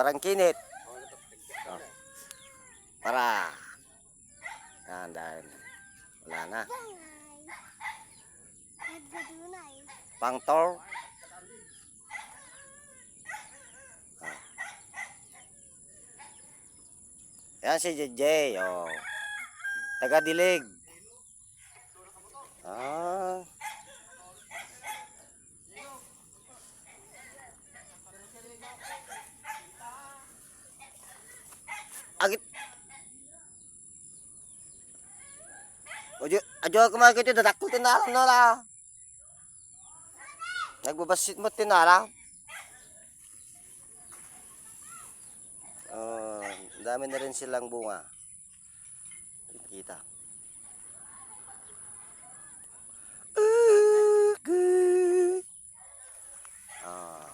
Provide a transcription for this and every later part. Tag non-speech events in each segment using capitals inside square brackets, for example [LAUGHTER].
Parang kinit. Oh. Para. Yan, dahil. Wala na. Pangtor. Ah. Yan si JJ, oh. Taga-dilig. Ah. Agit. Ojo, ajo kumain kita dadakul tinalam na la. Nagbabasit mo tinara. Oh, dami na rin silang bunga. Kita. Okay. Ah.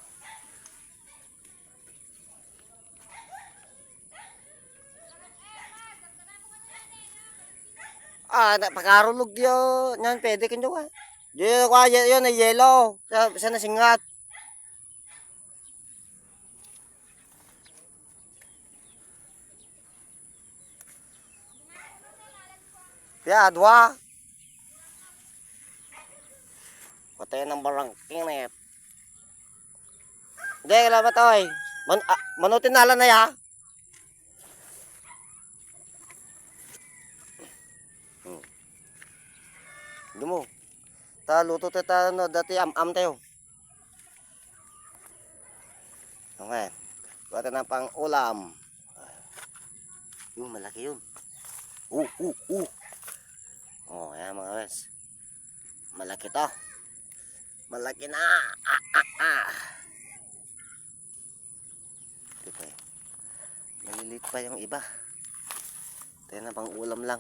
Ah, napakarulog yun. Yan, pwede kanyo ka. Yun, kwa, yun, yun, ay yellow. Sa, sa nasingat. Ya, dua. Patay ng barangking na yan. Hindi, kailan ba ito eh? Man, ah, manutin na lang na ya. Hmm. Hindi mo. Ta luto tayo ta no dati am am tayo. Okay. Kuha ng pang ulam. Yung malaki yun. Uh, uh, uh. Oh, ayan mga guys. Malaki to. Malaki na. Ah, ah, ah. Dito eh. Maliliit pa yung iba. Tayo na pang ulam lang.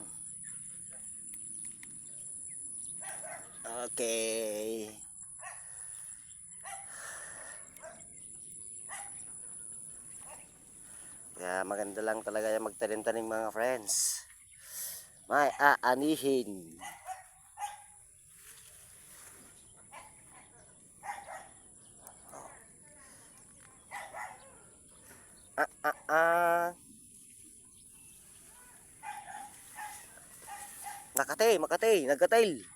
Okay. Kaya maganda lang talaga yung magtanim-tanim mga friends. May aanihin. Ah, ah, ah. Nakatay, makatay, nagkatail.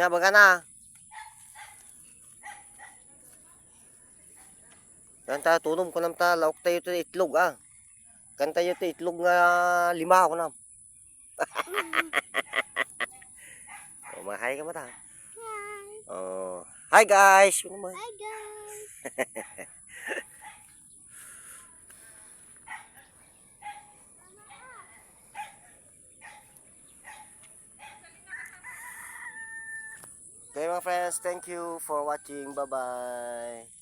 Nga ba ka na? Yan ta, tunom ko nam ta, lauk tayo ito itlog ah. Kan tayo ito itlog nga lima ako nam. [LAUGHS] oh, mahay ka mata. Hi. Oh, hi guys. Hi guys. [LAUGHS] Okay mga friends, thank you for watching. Bye-bye.